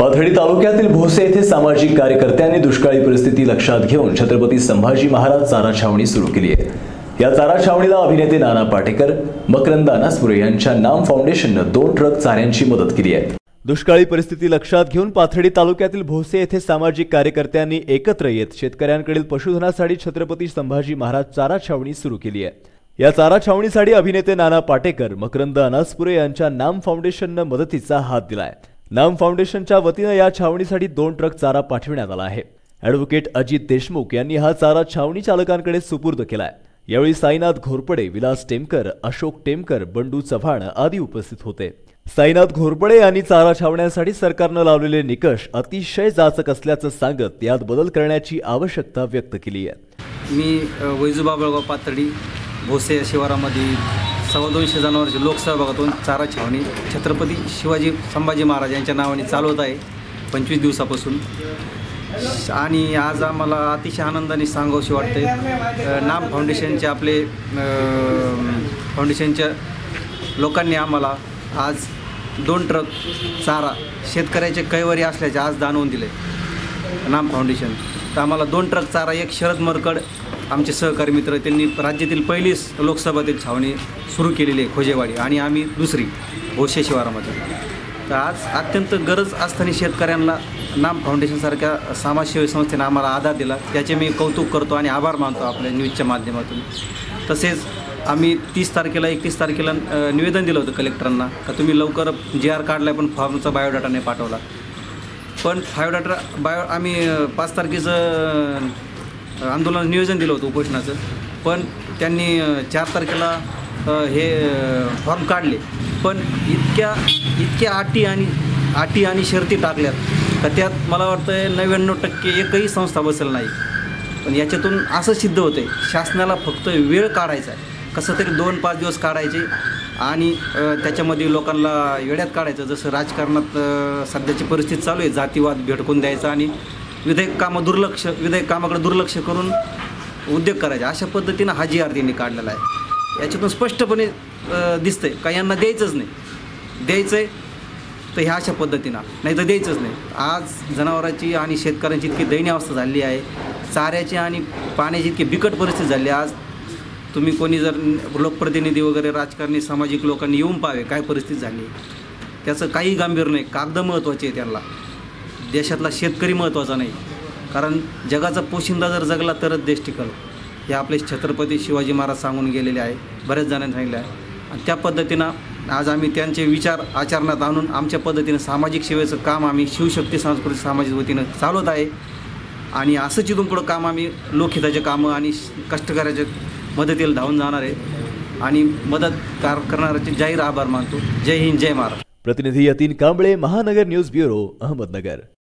पाथर्डी तालुक्यातील भोसे येथे सामाजिक कार्यकर्त्यांनी दुष्काळी परिस्थिती लक्षात घेऊन छत्रपती संभाजी महाराज चारा छावणी सुरू केली आहे. या चारा छावणीला अभिनेते नाना पाटेकर मकरंद अनासपुरे यांच्या नाम फाउंडेशननं दोन ट्रक चाऱ्यांची मदत केली आहे. दुष्काळी परिस्थिती लक्षात घेऊन पाथर्डी तालुक्यातील भोसे येथे सामाजिक कार्यकर्त्यांनी एकत्र येत शेतकऱ्यांकडील पशुधनासाठी छत्रपती संभाजी महाराज चारा छावणी सुरू केली आहे. या चारा छावणीसाठी अभिनेते नाना पाटेकर मकरंद अनासपुरे यांच्या नाम फाउंडेशननं मदतीचा हात दिलाय. नाम फाउंडेशनच्या वतीनं या छावणीसाठी दोन ट्रक चारा पाठविण्यात आला आहे. ॲडव्होकेट अजित देशमुख यांनी हा चारा छावणी चालकांकडे सुपूर्द केलाय. यावेळी साईनाथ घोरपडे विलास टेमकर अशोक टेमकर बंडू चव्हाण आदी उपस्थित होते. साईनाथ घोरपडे यांनी चारा छावण्यासाठी सरकारनं लावलेले निकष अतिशय जाचक असल्याचं सांगत यात बदल करण्याची आवश्यकता व्यक्त केली आहे. मी वैजुबा बळगाव पातळी भोसे शिवारामध्ये सव्वा दोनशे जनावरांची लोकसहभागातून चारा छावणी छत्रपती शिवाजी संभाजी महाराज यांच्या नावाने चालवत आहे पंचवीस दिवसापासून. आणि आज आम्हाला अतिशय आनंदाने सांगावशी वाटते नाम फाउंडेशनचे आपले फाउंडेशनच्या लोकांनी आम्हाला आज दोन ट्रक चारा शेतकऱ्याचे कैवारी असल्याचे आज दानवून दिले नाम फाउंडेशन. तर आम्हाला दोन ट्रक चारा एक शरद मरकड आमचे सहकारी मित्र त्यांनी राज्यातील पहिलीच लोकसभातील छावणी सुरू केलेली आहे खोजेवाडी आणि आम्ही दुसरी भोसे शिवारामध्ये तर आज अत्यंत गरज असताना शेतकऱ्यांना नाम फाउंडेशनसारख्या समाजसेवी संस्थेने आम्हाला आधार दिला. त्याचे मी कौतुक करतो आणि आभार मानतो आपल्या न्यूजच्या माध्यमातून. तसेच आम्ही तीस तारखेला एकतीस तारखेला निवेदन दिलं होतं कलेक्टरांना का तुम्ही लवकर जे आर काढला पण फॉर्मचा बायोडाटा नाही पाठवला. पण फाईव्ह बायो आम्ही पाच तारखेचं आंदोलन नियोजन दिलं होतं उपोषणाचं. पण त्यांनी चार तारखेला हे फॉर्म काढले. पण इतक्या इतक्या अटी आणि अटी आणि शर्ती टाकल्यात तर त्यात मला वाटतं नव्याण्णव टक्के एकही संस्था बसेल नाही. पण याच्यातून असं सिद्ध होतं आहे शासनाला फक्त वेळ काढायचा आहे. कसं तरी दोन पाच दिवस काढायचे आणि त्याच्यामध्ये लोकांना वेड्यात काढायचं. जसं राजकारणात सध्याची परिस्थिती चालू आहे जातीवाद भेटकून द्यायचा आणि विधेयक कामं दुर्लक्ष विधेयक कामाकडे दुर्लक्ष करून उद्योग करायचे. अशा पद्धतीनं हा जी आर त्यांनी काढलेला आहे. याच्यातून स्पष्टपणे दिसतंय का यांना द्यायचंच नाही. द्यायचं आहे तर ह्या अशा पद्धतीनं. नाही तर द्यायचंच नाही. आज जनावरांची आणि शेतकऱ्यांची इतकी दयनीय अवस्था झाली आहे. चाऱ्याची आणि पाण्याची इतकी बिकट परिस्थिती झाली आहे. आज तुम्ही कोणी जर लोकप्रतिनिधी वगैरे राजकारणी सामाजिक लोकांनी येऊन पाहावे काय परिस्थिती झाली. आहे. त्याचं काही गांभीर नाही. कागद महत्त्वाचे आहे त्यांना देशातला शेतकरी महत्त्वाचा नाही. कारण जगाचा पोशिंदा जर जगला तरच देश टिकल. हे आपले छत्रपती शिवाजी महाराज सांगून गेलेले आहे. बऱ्याच जणांनी सांगितलं आहे. आणि त्या पद्धतीनं आज आम्ही त्यांचे विचार आचरणात आणून आमच्या पद्धतीनं सामाजिक सेवेचं काम आम्ही शिवशक्ती सांस्कृतिक सामाजिक वतीनं चालवत आहे. आणि असंच इथून पुढं काम आम्ही लोकहिताचे कामं आणि कष्टकऱ्याच्या मदतीला धावून जाणार आहे. आणि मदत कार करणाऱ्याचे जाहीर आभार मानतो. जय हिंद जय महाराष्ट्र. प्रतिनिधी यतीन कांबळे महानगर न्यूज ब्युरो अहमदनगर.